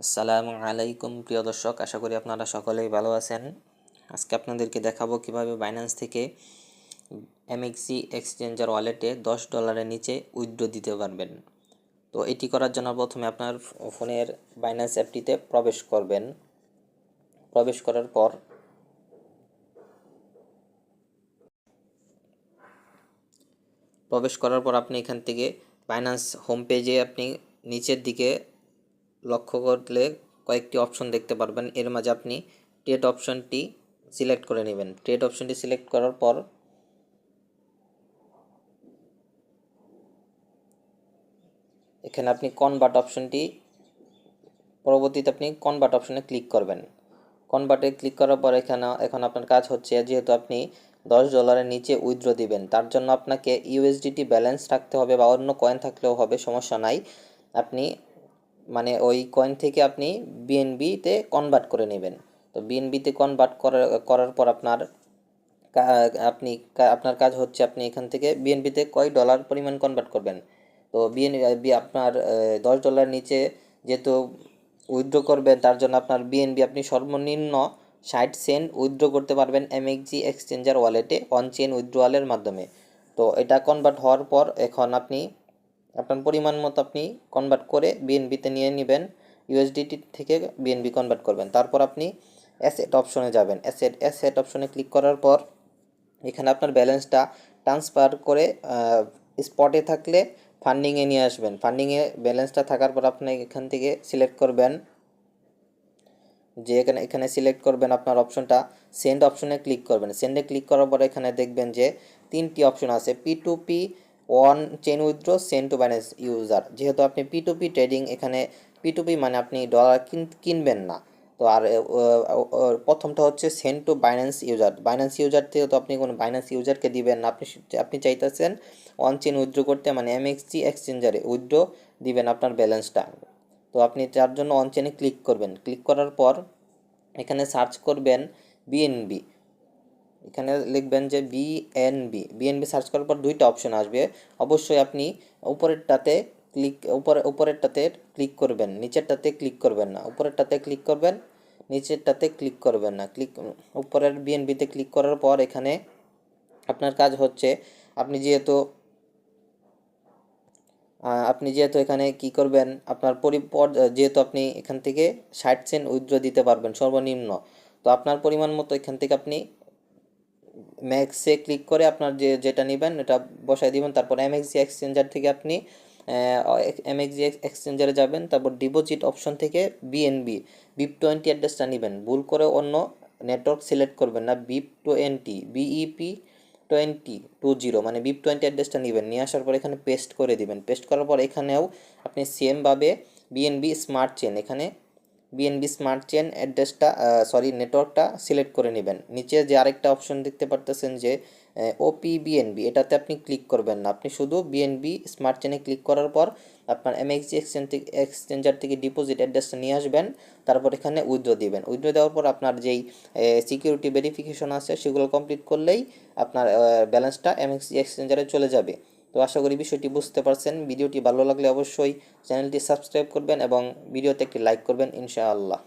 আসসালামু আলাইকুম, প্রিয় দর্শক। আশা করি আপনারা সকলেই ভালো আছেন। আজকে আপনাদেরকে দেখাবো কীভাবে বাইন্যান্স থেকে এমএক্সি এক্সচেঞ্জার ওয়ালেটে দশ ডলারের নিচে উইথড্র দিতে পারবেন। তো এটি করার জন্য প্রথমে আপনার ফোনের বাইন্যান্স অ্যাপটিতে প্রবেশ করবেন। প্রবেশ করার পর প্রবেশ করার পর আপনি এখান থেকে বাইন্যান্স হোম পেজে আপনি নিচের দিকে লক্ষ্য করলে কয়েকটি অপশন দেখতে পারবেন। এর মাঝে আপনি ট্রেড অপশনটি সিলেক্ট করে নেবেন। ট্রেড অপশনটি সিলেক্ট করার পর এখানে আপনি কনভার্ট অপশনটি পরবর্তীতে আপনি কনভার্ট অপশনে ক্লিক করবেন। কনভার্টে ক্লিক করার পর এখানে, এখন আপনার কাজ হচ্ছে যেহেতু আপনি দশ ডলারের নিচে উইথড্র দিবেন, তার জন্য আপনাকে ইউএসডিটি ব্যালেন্স রাখতে হবে বা অন্য কয়েন থাকলেও হবে, সমস্যা নাই। আপনি মানে ওই কয়েন থেকে আপনি বিএনবিতে কনভার্ট করে নেবেন। তো বিএনবিতে কনভার্ট করার পর আপনার আপনি আপনার কাজ হচ্ছে আপনি এখান থেকে বিএনবিতে কয় ডলার পরিমাণ কনভার্ট করবেন। তো বিএনবি আপনার দশ ডলার নিচে যেহেতু উইথড্র করবেন, তার জন্য আপনার বিএনবি আপনি সর্বনিম্ন ষাট সেন্ট উইথড্র করতে পারবেন এমএক্সজি এক্সচেঞ্জার ওয়ালেটে অন চেন উইথড্রয়ালের মাধ্যমে। তো এটা কনভার্ট হওয়ার পর এখন আপনি আপনার পরিমাণ মতো আপনি কনভার্ট করে বিএনবিতে নিয়ে নেবেন ইউএসডিটি থেকে বিএনবি কনভার্ট করবেন। তারপর আপনি অ্যাসেট অপশনে যাবেন। অ্যাসেট অ্যাসেট অপশনে ক্লিক করার পর এখানে আপনার ব্যালেন্সটা ট্রান্সফার করে স্পটে থাকলে ফান্ডিংয়ে নিয়ে আসবেন। ফান্ডিংয়ে ব্যালেন্সটা থাকার পর আপনি এখান থেকে সিলেক্ট করবেন। যে এখানে এখানে সিলেক্ট করবেন আপনার অপশনটা সেন্ড অপশনে ক্লিক করবেন। সেন্ডে ক্লিক করার পর এখানে দেখবেন যে তিনটি অপশন আছে P to P one chain withdraw send to Binance user. যেহেতু আপনি পি টু পি ট্রেডিং, এখানে পি টু পি মানে আপনি ডলার কিনবেন না। তো আর প্রথমটা হচ্ছে send to Binance user. Binance user থেকে তো আপনি কোনো বাইন্যান্স ইউজারকে দিবেন না। আপনি আপনি চাইতেছেন ওয়ান চেন উইথড্র করতে মানে এমএক্সজি এক্সচেঞ্জারে উইথড্র দিবেন আপনার ব্যালেন্সটা। তো আপনি তার জন্য অন চেনে ক্লিক করবেন। ক্লিক করার পর এখানে সার্চ করবেন বিএনবি এখানে লিখবেন যে বিএনবি বিএনবি সার্চ করার পর দুইটা অপশন আসবে। অবশ্যই আপনি উপরেরটাতে ক্লিক উপরে, উপরেরটাতে ক্লিক করবেন, নিচেরটাতে ক্লিক করবেন না। উপরেরটাতে ক্লিক করবেন, নিচেরটাতে ক্লিক করবেন না। ক্লিক উপরের বিএনবিতে ক্লিক করার পর এখানে আপনার কাজ হচ্ছে, আপনি যেহেতু আপনি যেহেতু এখানে কি করবেন, আপনার পরিপর, যেহেতু আপনি এখান থেকে ষাট সেন্ট উইথড্র দিতে পারবেন সর্বনিম্ন, তো আপনার পরিমাণ মতো এখান থেকে আপনি ম্যাক্সে ক্লিক করে আপনার যে, যেটা নেবেন, এটা বসাই দিবেন। তারপর এমএক্সি এক্সচেঞ্জার থেকে আপনি এমএক্সি এক্সচেঞ্জারে যাবেন। তারপর ডিপোজিট অপশন থেকে বিএনবি বিপ টোয়েন্টি অ্যাড্রেসটা নেবেন। ভুল করে অন্য নেটওয়ার্ক সিলেক্ট করবেন না। BEP twenty BEP twenty two zero মানে বিপ টোয়েন্টি অ্যাড্রেসটা নেবেন। নিয়ে আসার পর এখানে পেস্ট করে দিবেন। পেস্ট করার পর এখানেও আপনি সেমভাবে বিএনবি স্মার্ট চেন এখানে বিএনবি স্মার্ট চেন অ্যাড্রেসটা সরি নেটওয়ার্কটা সিলেক্ট করে নেবেন। নিচে যে আরেকটা অপশন দেখতে পারতেছেন যে ওপি বিএনবি এটাতে আপনি ক্লিক করবেন না। আপনি শুধু বিএনবি স্মার্ট চেনে ক্লিক করার পর আপনার এমএক্সি এক্সচেঞ্জ থেকে এক্সচেঞ্জার থেকে ডিপোজিট অ্যাড্রেসটা নিয়ে আসবেন। তারপর এখানে উইথড্র দিবেন। উইথড্র দেওয়ার পর আপনার যেই সিকিউরিটি ভেরিফিকেশন আছে, সেগুলো কমপ্লিট করলেই আপনার ব্যালেন্সটা এমএক্সি এক্সচেঞ্জারে চলে যাবে। তো আশা করি বিষয়টি বুঝতে পারছেন। ভিডিওটি ভালো লাগলে অবশ্যই চ্যানেলটি সাবস্ক্রাইব করবেন এবং ভিডিওতে একটি লাইক করবেন, ইনশাআল্লাহ।